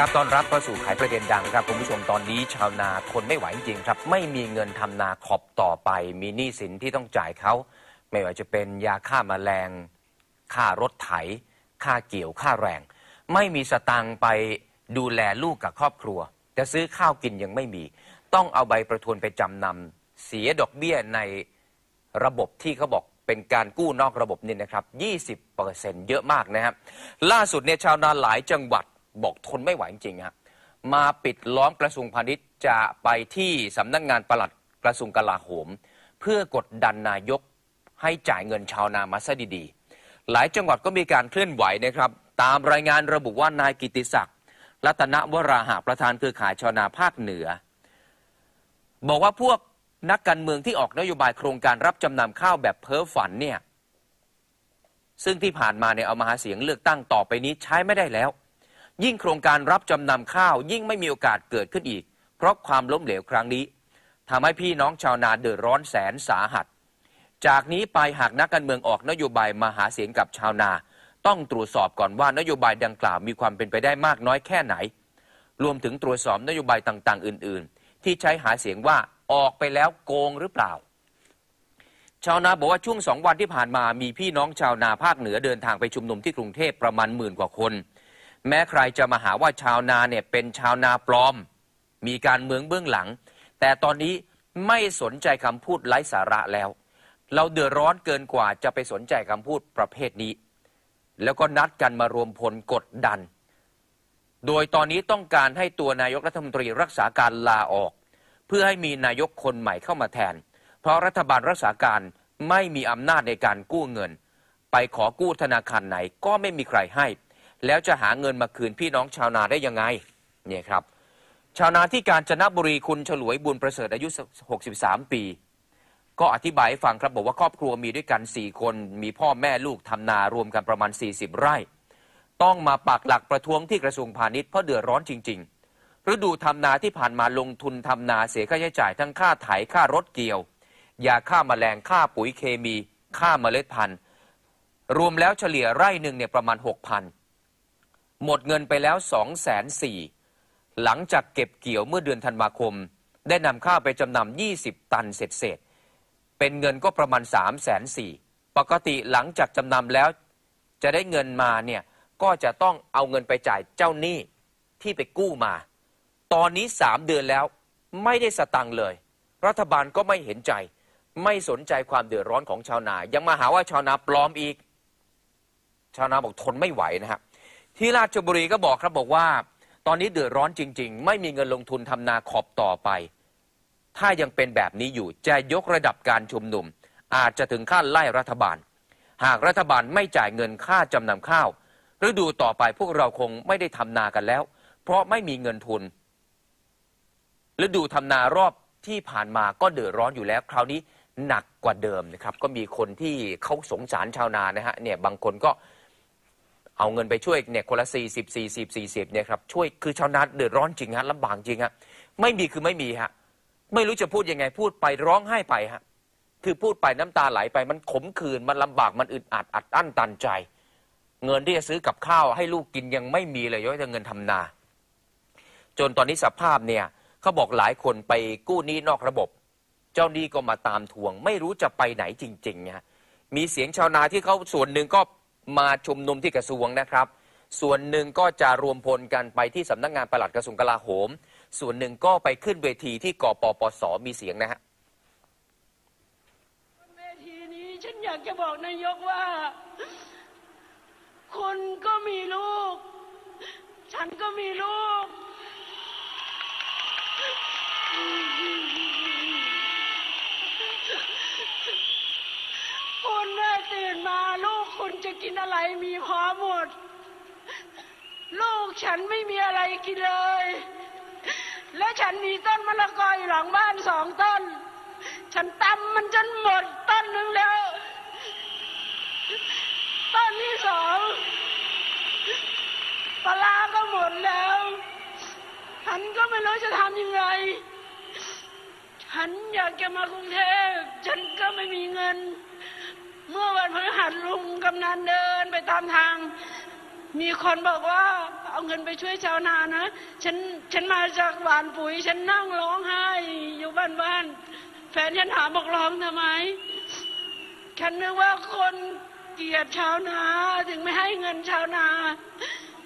ครับ ตอนรับเข้าสู่ขายประเด็นดังครับคุณผู้ชมตอนนี้ชาวนาทนไม่ไหวจริงครับ ไม่มีเงินทำนาขอบต่อไป มีหนี้สินที่ต้องจ่ายเขา ไม่ว่าจะเป็นยาฆ่ามาแมลง ค่ารถไถ ค่าเกี่ยว ค่าแรง ไม่มีสตังค์ไปดูแลลูกกับครอบครัว จะซื้อข้าวกินยังไม่มี ต้องเอาใบประทวนไปจำนำเสียดอกเบี้ยในระบบที่เขาบอกเป็นการกู้นอกระบบนี่นะครับ 20เปอร์เซ็นต์เยอะมากนะครับ ล่าสุดเนี่ยชาวนาหลายจังหวัด บอกทนไม่ไหวจริงๆฮะมาปิดล้อมกระทรวงพาณิชย์จะไปที่สำนักงงานปลัดกระทรวงกลาโหม เพื่อกดดันนายกให้จ่ายเงินชาวนามาซะดีๆ หลายจังหวัดก็มีการเคลื่อนไหวนะครับ ตามรายงานระบุว่านายกิติศักดิ์รัตนวราหะประธานเครือข่ายชาวนาภาคเหนือ บอกว่าพวกนักการเมืองที่ออกนโยบายโครงการรับจำนำข้าวแบบเพ้อฝันเนี่ยซึ่งที่ผ่านมาเนี่ยเอามาหาเสียงเลือกตั้งต่อไปนี้ใช้ไม่ได้แล้ว ยิ่งโครงการรับจำนำข้าว ยิ่งไม่มีโอกาสเกิดขึ้นอีก เพราะความล้มเหลวครั้งนี้ทำให้พี่น้องชาวนาเดือดร้อนแสนสาหัส จากนี้ไปหากนักการเมืองออกนโยบายมาหาเสียงกับชาวนา ต้องตรวจสอบก่อนว่านโยบายดังกล่าวมีความเป็นไปได้มากน้อยแค่ไหน รวมถึงตรวจสอบนโยบายต่างๆ อื่น ๆ ที่ใช้หาเสียงว่าออกไปแล้วโกงหรือเปล่า ชาวนาบอกว่าช่วงสองวันที่ผ่านมามีพี่น้องชาวนาภาคเหนือเดินทางไปชุมนุมที่กรุงเทพประมาณหมื่นกว่าคน แม้ใครจะมาหาว่าชาวนาเนี่ยเป็นชาวนาปลอม มีการเมืองเบื้องหลัง แต่ตอนนี้ไม่สนใจคำพูดไร้สาระแล้ว เราเดือดร้อนเกินกว่าจะไปสนใจคำพูดประเภทนี้ แล้วก็นัดกันมารวมพลกดดัน โดยตอนนี้ต้องการให้ตัวนายกรัฐมนตรีรักษาการลาออก เพื่อให้มีนายกคนใหม่เข้ามาแทน เพราะรัฐบาลรักษาการไม่มีอำนาจในการกู้เงิน ไปขอกู้ธนาคารไหนก็ไม่มีใครให้ แล้วจะหาเงินมาคืนพี่น้องชาวนาได้ยังไงเนี่ยครับ ชาวนาที่การจนบุรีคุณฉลวยบุญประเสริฐอายุ 63 ปี ก็อธิบายให้ฟังครับบอกว่าครอบครัวมีด้วยกัน 4 คน มีพ่อแม่ลูกทำนารวมกันประมาณ 40 ไร่ ต้องมาปักหลักประท้วงที่กระทรวงพาณิชย์เพราะเดือดร้อนจริง ๆ ฤดูทำนาที่ผ่านมาลงทุนทำนาเสียค่าใช้จ่ายทั้งค่าไถค่ารถเกี่ยวยาฆ่ามาแมลงค่าปุ๋ยเคมี ค่าเมล็ดพันธุ์ รวมแล้วเฉลี่ยไร่หนึ่งเนี่ยประมาณ 6,000 หมดเงินไปแล้ว2 4 0 0 0หลังจากเก็บเกี่ยวเมื่อเดือนธันวาคม ได้นำข้าวไปจำนำ20 ตันเศษเศษ เป็นเงินก็ประมาณ3 4 0 0 0ปกติหลังจากจำนำแล้ว จะได้เงินมาเนี่ยก็จะต้องเอาเงินไปจ่ายเจ้าหนี้ที่ไปกู้มา ตอนนี้สามเดือนแล้วไม่ได้สตังค์เลย รัฐบาลก็ไม่เห็นใจ ไม่สนใจความเดือดร้อนของชาวนา ยังมาหาว่าชาวนาปลอมอีก ชาวนาบอกทนไม่ไหวนะครับ ที่ราชบุรีก็บอกครับบอกว่า ตอนนี้เดือดร้อนจริง ๆ ไม่มีเงินลงทุนทำนาขอบต่อไป ถ้ายังเป็นแบบนี้อยู่จะยกระดับการชุมนุม อาจจะถึงขั้นไล่รัฐบาล หากรัฐบาลไม่จ่ายเงินค่าจำนำข้าวฤดูต่อไปพวกเราคงไม่ได้ทำนากันแล้ว เพราะไม่มีเงินทุนฤดูทำนารอบที่ผ่านมาก็เดือดร้อนอยู่แล้ว คราวนี้หนักกว่าเดิมนะครับ ก็มีคนที่เขาสงสารชาวนานะฮะเนี่ยบางคนก็ เอาเงินไปช่วยเนี่ยคนละสี่สิบสี่สิบสี่สิบเนี่ยครับช่วยคือชาวนาเดือดร้อนจริงฮะลำบากจริงฮะไม่มีคือไม่มีฮะไม่รู้จะพูดยังไงพูดไปร้องไห้ไปฮะคือพูดไปน้ำตาไหลไปมันขมขื่นมันลำบากมันอึดอัดอัดอั้นตันใจ เงินที่จะซื้อกับข้าวให้ลูกกินยังไม่มีเลยยกแต่เงินทำนา จนตอนนี้สภาพเนี่ยเขาบอกหลายคนไปกู้หนี้นอกระบบ เจ้าหนี้ก็มาตามทวง ไม่รู้จะไปไหนจริงๆนะมีเสียงชาวนาที่เขาส่วนหนึ่งก็ มาชุมนุมที่กระทรวงนะครับ ส่วนหนึ่งก็จะรวมพลกันไปที่สำนักงานปลัดกระทรวงกลาโหม ส่วนหนึ่งก็ไปขึ้นเวทีที่กปปสมีเสียงนะฮะเวทีนี้ฉันอยากจะบอกนายกว่า คุณก็มีลูก ฉันก็มีลูก คุณน่ะตื่นมาลู กินอะไรมีพร้อมหมด ลูกฉันไม่มีอะไรกินเลย และฉันมีต้นมะละกออยู่หลังบ้านสองต้น ฉันตำมันจนหมดต้นหนึ่งแล้ว ต้นที่สองปลาก็หมดแล้ว ฉันก็ไม่รู้จะทำยังไง ฉันอยากจะมากรุงเทพ ฉันก็ไม่มีเงิน เมื่อวันพฤหัสลุงกำนันเดินไปตามทาง มีคนบอกว่าเอาเงินไปช่วยชาวนานะ ฉันฉันมาจากหวานปุ๋ย ฉันนั่งร้องไห้อยู่บ้านบ้านแฟนฉันถามบอกร้องทำไม ฉันนึกว่าคนเกลียดชาวนาถึงไม่ให้เงินชาวนา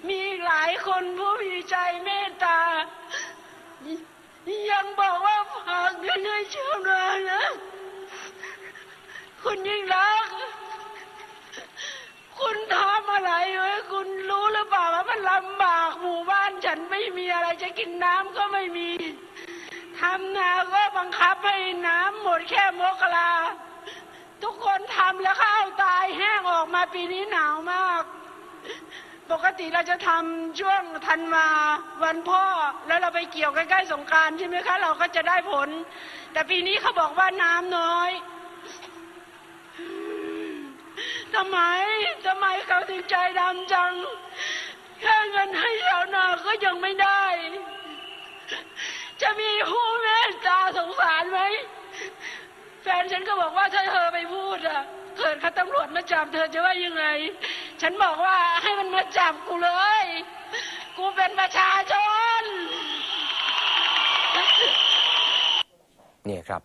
มีหลายคนผู้มีใจเมตตา ยังบอกว่าฝากเงินให้ชาวนานะ คุณยิ่งรัก คุณทำอะไรไว้คุณรู้หรือเปล่าว่ามันลำบากหมู่บ้านฉันไม่มีอะไรจะกินน้ำก็ไม่มีทำนาก็บังคับให้น้ำหมดแค่มกราทุกคนทำแล้วข้าวตายแห้งออกมาปีนี้หนาวมาก ปกติเราจะทำช่วงธันวาวันพ่อ แล้วเราไปเกี่ยวใกล้ๆสงการใช่ไหมคะ เราก็จะได้ผล แต่ปีนี้เขาบอกว่าน้ำน้อย ทำไมทำไมเขาถึงใจดำจัง แค่เงินให้ชาวนาก็ยังไม่ได้ จะมีผู้เมตตาสงสารไหม แฟนฉันก็บอกว่าถ้าเธอไปพูดอะเกิดเขาตำรวจมาจับเธอจะว่ายังไง ฉันบอกว่าให้มันมาจับกูเลย กูเป็นประชาชน เนี่ยครับ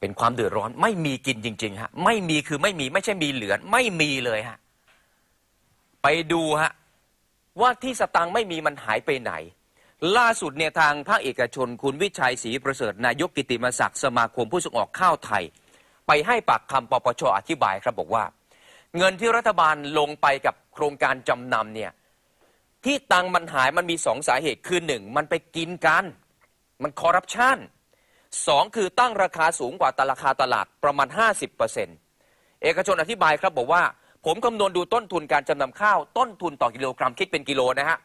เป็นความเดือดร้อนไม่มีกินจริง ๆ ฮะ ไม่มีคือไม่มีไม่ใช่มีเหลือไม่มีเลยฮะ ไปดูฮะ ว่าที่สตังค์ไม่มีมันหายไปไหน ล่าสุดเนี่ยทางภาคเอกชนคุณวิชัยศรีประเสริฐนายกกิติมศักดิ์สมาคมผู้ส่งออกข้าวไทย ไปให้ปากคำปปชอธิบายครับบอกว่า เงินที่รัฐบาลลงไปกับโครงการจำนำเนี่ยที่ตังมันหายมันมีสองสาเหตุคือหนึ่งมันไปกินกัน มันคอร์รัปชัน สองคือตั้งราคาสูงกว่าตราคาตลาดประมาณ 50%เอกชนอธิบายครับบอกว่า ผมคำนวณดูต้นทุนการจำนำข้าวต้นทุนต่อกิโลกรัมคิดเป็นกิโลนะฮะ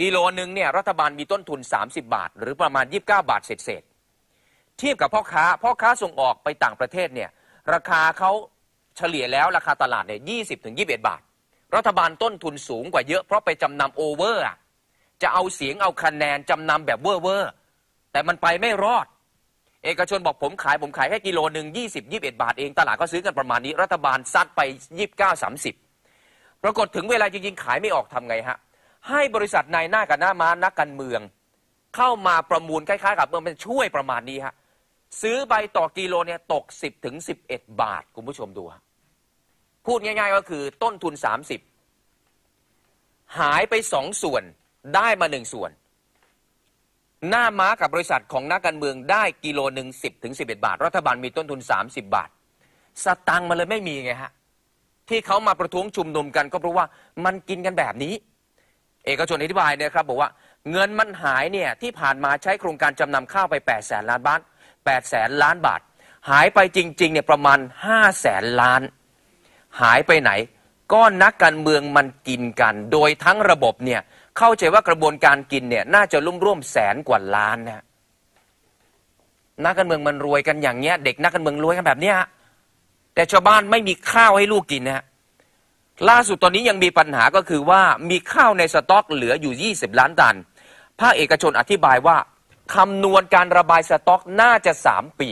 กิโลหนึ่งเนี่ยรัฐบาลมีต้นทุน 30 บาท หรือประมาณ 29 บาทเศษๆเทียบกับพ่อค้าพ่อค้าส่งออกไปต่างประเทศเนี่ยราคาเขาเฉลี่ยแล้วราคาตลาดเนี่ย20ถึง21บาท รัฐบาลต้นทุนสูงกว่าเยอะเพราะไปจำนำโอเวอร์จะเอาเสียงเอาคะแนนจำนำแบบเวอร์เวอร์แต่มันไปไม่รอด เอกชนบอกผมขายผมขายแค่กิโลหนึ่ง20 21 บาทเอง ตลาดก็ซื้อกันประมาณนี้ รัฐบาลซัดไป 29 30 ปรากฏถึงเวลาจริง ๆ ขายไม่ออกทำไงฮะ ให้บริษัทนายหน้ากับหน้าม้านักการเมือง เข้ามาประมูลคล้ายๆกับเมืองเป็นช่วยประมาณนี้ฮะซื้อใบต่อกิโลเนี่ยตก 10ถึง11 บาท คุณผู้ชมดูฮะพูดง่าย ๆ ก็คือต้นทุน 30 หายไปสองส่วนได้มาหนึ่งส่วน หน้าม้ากับบริษัทของนักการเมืองได้กิโลหนึ่งสิบถึงสิบเอ็ดบาท รัฐบาลมีต้นทุน30บบาท สตังค์มันเลยไม่มีไงฮะ ที่เขามาประท้วงชุมนุมกันก็เพราะว่ามันกินกันแบบนี้ เอกชนอธิบายเนี่ยครับบอกว่าเงินมันหายเนี่ยที่ผ่านมาใช้โครงการจำนำข้าวไป8แสนล้านบาท8แสนล้านบาท หายไปจริงๆเนี่ยประมาณ5แสนล้าน หายไปไหน ก็นักการเมืองมันกินกัน โดยทั้งระบบเนี่ย เข้าใจว่ากระบวนการกินเนี่ยน่าจะร่วมร่วมแสนกว่าล้านนะนักการเมืองมันรวยกันอย่างเงี้ย เด็กนักการเมืองรวยกันแบบเนี้ยแต่ชาวบ้านไม่มีข้าวให้ลูกกินนะฮะล่าสุดตอนนี้ยังมีปัญหาก็คือว่ามีข้าวในสต็อกเหลืออยู่ 20 ล้านตัน ภาคเอกชนอธิบายว่าคำนวณการระบายสต็อกน่าจะ 3 ปี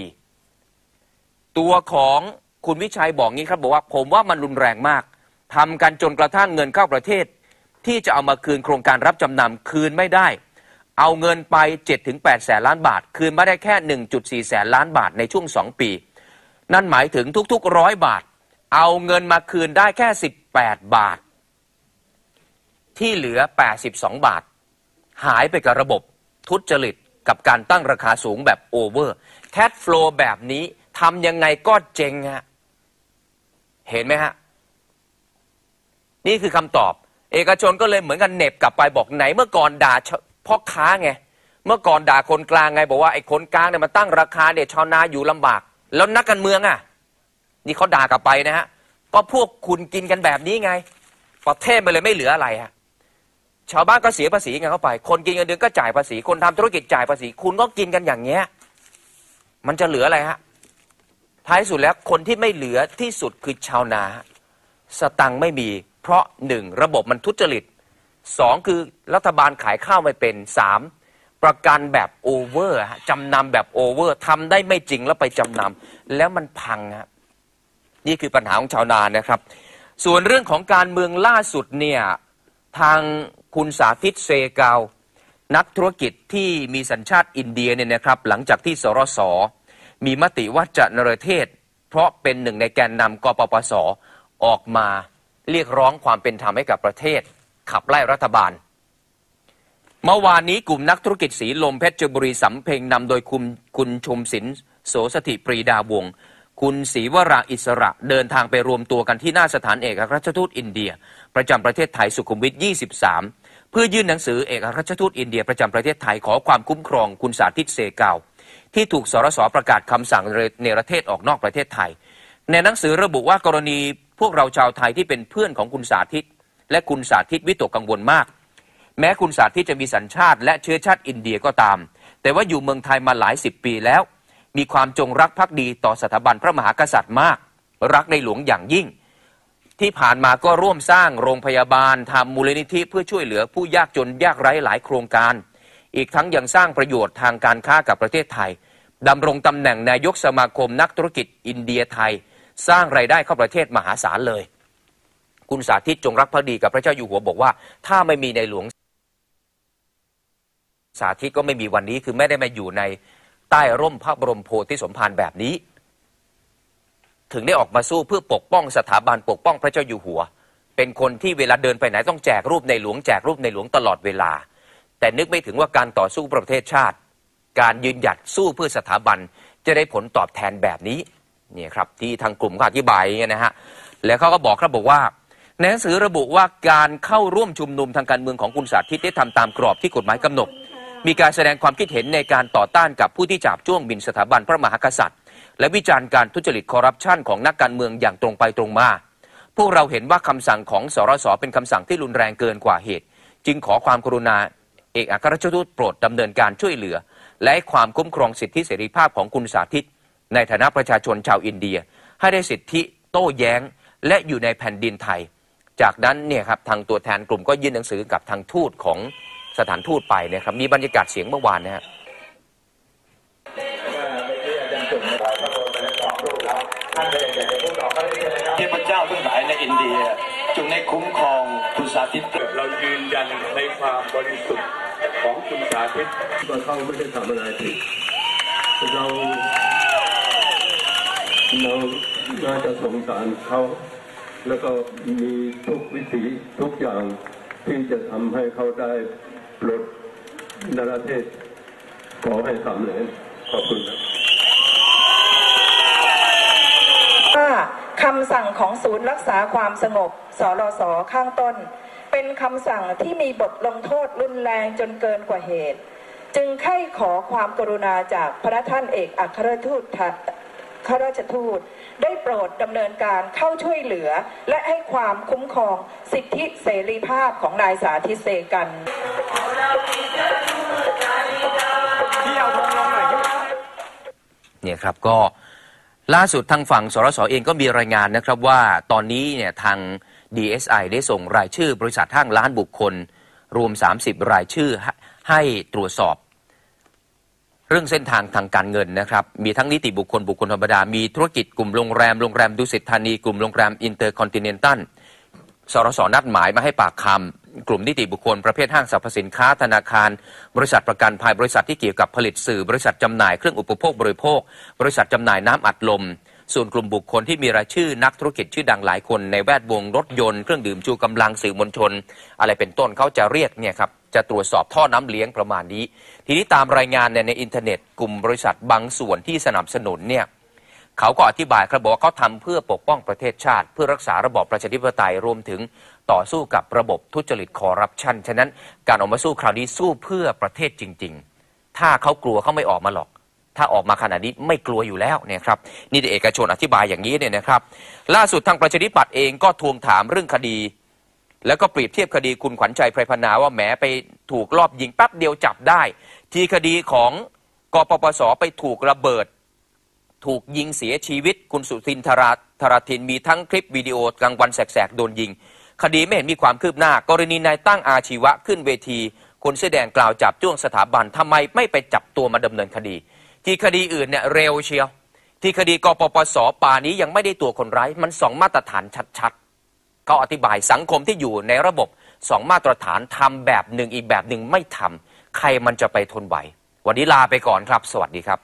ตัวของคุณวิชัยบอกงี้ครับบอกว่า ผมว่ามันรุนแรงมากทำกันจนกระทั่งเงินเข้าประเทศ ที่จะเอามาคืนโครงการรับจำนำคืนไม่ได้ เอาเงินไป 7-8 แสนล้านบาท คืนมาได้แค่ 1.4 แสนล้านบาทในช่วง 2 ปี นั่นหมายถึงทุกๆร้อยบาท เอาเงินมาคืนได้แค่ 18 บาท ที่เหลือ 82 บาท หายไปกับระบบทุจริตกับการตั้งราคาสูงแบบโอเวอร์แคทฟลูแบบนี้ทำยังไงก็เจงฮะ เห็นไหมฮะ นี่คือคำตอบ เอกชนก็เลยเหมือนกันเหน็บกลับไปบอกไหนเมื่อก่อนด่าพ่อค้าไง เมื่อก่อนด่าคนกลางไง บอกว่าไอ้คนกลางเนี่ยมันตั้งราคาเนี่ยชาวนาอยู่ลำบาก แล้วนักการเมืองอะ นี่เขาด่ากลับไปนะฮะก็พวกคุณกินกันแบบนี้ไงประเทศมันเลยไม่เหลืออะไรฮะชาวบ้านก็เสียภาษีไงเข้าไป คนกินเงินเดือนก็จ่ายภาษี คนทำธุรกิจจ่ายภาษี คุณก็กินกันอย่างเงี้ย มันจะเหลืออะไรฮะ ท้ายสุดแล้วคนที่ไม่เหลือที่สุดคือชาวนา สตังค์ไม่มี เพราะหนึ่งระบบมันทุจริตสองคือรัฐบาลขายข้าวไม่เป็นสามประกันแบบโอเวอร์จำนำแบบโอเวอร์ทำได้ไม่จริงแล้วไปจำนำแล้วมันพังฮะนี่คือปัญหาของชาวนานะครับ ส่วนเรื่องของการเมืองล่าสุดเนี่ยทางคุณสาธิตเซกาวนักธุรกิจที่มีสัญชาติอินเดียเนี่ยนะครับ หลังจากที่สรสมีมติว่าจะนรเทศ เพราะเป็นหนึ่งในแกนนำกปปสออกมา เรียกร้องความเป็นธรรมให้กับประเทศ ขับไล่รัฐบาล เมื่อวานนี้กลุ่มนักธุรกิจสีลมเพชรบุรีสำเพ็งนำโดยคุณคุณชมศิลโสสถิปรีดาวง คุณศรีวราอิสระเดินทางไปรวมตัวกันที่หน้าสถานเอกอัครราชทูตอินเดีย ประจำประเทศไทยสุขุมวิท 23 เพื่อยื่นหนังสือเอกอัครราชทูตอินเดีย ประจำประเทศไทยขอความคุ้มครองคุณสาธิตเซกาวที่ถูกสรสประกาศคำสั่งเนรเทศออกนอกประเทศไทย ในหนังสือระบุว่ากรณี วกเราชาวไทยที่เป็นเพื่อนของคุณสาธิต และคุณสาธิตวิตกกังวลมาก แม้คุณสาธิตจะมีสัญชาติ และเชื้อชาติอินเดียก็ตาม แต่ว่าอยู่เมืองไทยมาหลายสิบปีแล้ว มีความจงรักภักดีต่อสถาบันพระมหากษัตริย์มาก รักในหลวงอย่างยิ่ง ที่ผ่านมาก็ร่วมสร้างโรงพยาบาลทำมูลนิธิเพื่อช่วยเหลือผู้ยากจนยากไร้หลายโครงการ อีกทั้งยังสร้างประโยชน์ทางการค้ากับประเทศไทยดำรงตำแหน่งนายกสมาคมนักธุรกิจอินเดียไทย สร้างไรายได้เข้าประเทศมหาศาลเลย คุณสาธิตจงรักภักดีกับพระเจ้าอยู่หัวบอกว่า ถ้าไม่มีในหลวง สาธิตก็ไม่มีวันนี้คือไม่ได้มาอยู่ในใต้ร่มพระบรมโพธิสมภารแบบนี้ ถึงได้ออกมาสู้เพื่อปกป้องสถาบันปกป้องพระเจ้าอยู่หัว เป็นคนที่เวลาเดินไปไหนต้องแจกรูปในหลวงแจกรูปในหลวงตลอดเวลา แต่นึกไม่ถึงว่าการต่อสู้ประเทศชาติ การยืนหยัดสู้เพื่อสถาบันจะได้ผลตอบแทนแบบนี้ เนี่ยครับที่ทางกลุ่มเขาอธิบายเงี้ยนะฮะแล้วเขาก็บอกครับบอกว่าในหนังสือระบุว่าการเข้าร่วมชุมนุมทางการเมืองของคุณสาธิตได้ทำตามกรอบที่กฎหมายกำหนด มีการแสดงความคิดเห็นในการต่อต้านกับผู้ที่จับจ้วงหมินสถาบันพระมหากษัตริย์ และวิจารณ์การทุจริตคอร์รัปชันของนักการเมืองอย่างตรงไปตรงมาพวกเราเห็นว่าคำสั่งของสรสเป็นคำสั่งที่รุนแรงเกินกว่าเหตุ จึงขอความกรุณาเอกอัครราชทูตโปรดดำเนินการช่วยเหลือ และให้ความคุ้มครองสิทธิเสรีภาพของคุณสาธิต ในฐานะประชาชนชาวอินเดีย ให้ได้สิทธิโต้แย้ง และอยู่ในแผ่นดินไทย จากนั้นเนี่ยครับทางตัวแทนกลุ่มก็ยื่นหนังสือกับทางทูตของสถานทูตไปเนี่ยครับมีบรรยากาศเสียงเมื่อวานนะฮะเทพเจ้าทั้งหลายในอินเดีย จงได้คุ้มครองคุณสาธิตเรายืนยันในความบริสุทธิ์ของคุณสาธิตว่าเขาไม่ได้ทำอะไรผิดเรา เราน่าจะสงสารเขาแล้วก็มีทุกวิธีทุกอย่างที่จะทำให้เขาได้ปลดนราเทศขอให้สำเร็จขอบคุณครับคำสั่งของศูนย์รักษาความสงบสรสข้างต้น เป็นคำสั่งที่มีบทลงโทษรุนแรงจนเกินกว่าเหตุ จึงไข้ขอความกรุณาจากพระท่านเอกอัครทูต ข้าราชทูต ได้โปรดดำเนินการเข้าช่วยเหลือ และให้ความคุ้มครองสิทธิเสรีภาพของนายสาธิตเซกันเนี่ยครับก็ล่าสุดทางฝั่งสรสเองก็มีรายงานนะครับว่าตอนนี้เนี่ยทาง DSI ได้ส่งรายชื่อบริษัทห้างล้านบุคคล รวม 30 รายชื่อให้ให้ตรวจสอบ เรื่องเส้นทางทางการเงินนะครับ มีทั้งนิติบุคคลบุคคลธรรมดา มีธุรกิจกลุ่มโรงแรม โรงแรมดุสิตธานี กลุ่มโรงแรมอินเตอร์คอนติเนนตัลสรสนัดหมายมาให้ปากคำกลุ่มนิติบุคคลประเภทห้างสรรพสินค้าธนาคาร บริษัทประกันภัยบริษัทที่เกี่ยวกับผลิตสื่อบริษัทจำหน่ายเครื่องอุปโภคบริโภค บริษัทจำหน่ายน้ำอัดลม ส่วนกลุ่มบุคคลที่มีรายชื่อนักธุรกิจชื่อดังหลายคนในแวดวงรถยนต์เครื่องดื่มชูกำลังสื่อมวลชน อะไรเป็นต้นเขาจะเรียกเนี่ยครับ จะตรวจสอบท่อน้ำเลี้ยงประมาณนี้ ทีนี้ตามรายงานเนี่ยในอินเทอร์เน็ตกลุ่มบริษัทบางส่วนที่สนับสนุนเนี่ยเขาก็อธิบายครับบอกว่าเขาทำเพื่อปกป้องประเทศชาติ เพื่อรักษาระบอบประชาธิปไตยรวมถึงต่อสู้กับระบบทุจริตคอร์รัปชันฉะนั้นการออกมาสู้คราวนี้สู้เพื่อประเทศจริง ๆ ถ้าเขากลัวเขาไม่ออกมาหรอก ถ้าออกมาขนาดนี้ไม่กลัวอยู่แล้วเนี่ยครับนี่เอกชนอธิบายอย่างนี้เนี่ยนะครับ ล่าสุดทางประชาธิปัตย์เองก็ทวงถามเรื่องคดี แล้วก็เปรียบเทียบคดีคุณขวัญชัยไพรพนาว่าแหมไปถูกลอบยิงแป๊บเดียวจับได้ ที่คดีของกปปสไปถูกระเบิด ถูกยิงเสียชีวิต คุณสุทินธราธราทินมีทั้งคลิปวิดีโอกลางวันแสกๆ โดนยิง คดีไม่เห็นมีความคืบหน้า กรณีนายตั้งอาชีวะขึ้นเวที คนเสื้อแดงกล่าวจับจ้วงสถาบันทำไมไม่ไปจับตัวมาดำเนินคดี ที่คดีอื่นเนี่ยเร็วเชียว ที่คดีกปปสป่านี้ยังไม่ได้ตัวคนร้ายมันสองมาตรฐานชัดๆ เขาอธิบายสังคมที่อยู่ในระบบสองมาตรฐานทำแบบหนึ่งอีกแบบหนึ่งไม่ทำใครมันจะไปทนไหว วันนี้ลาไปก่อนครับ สวัสดีครับ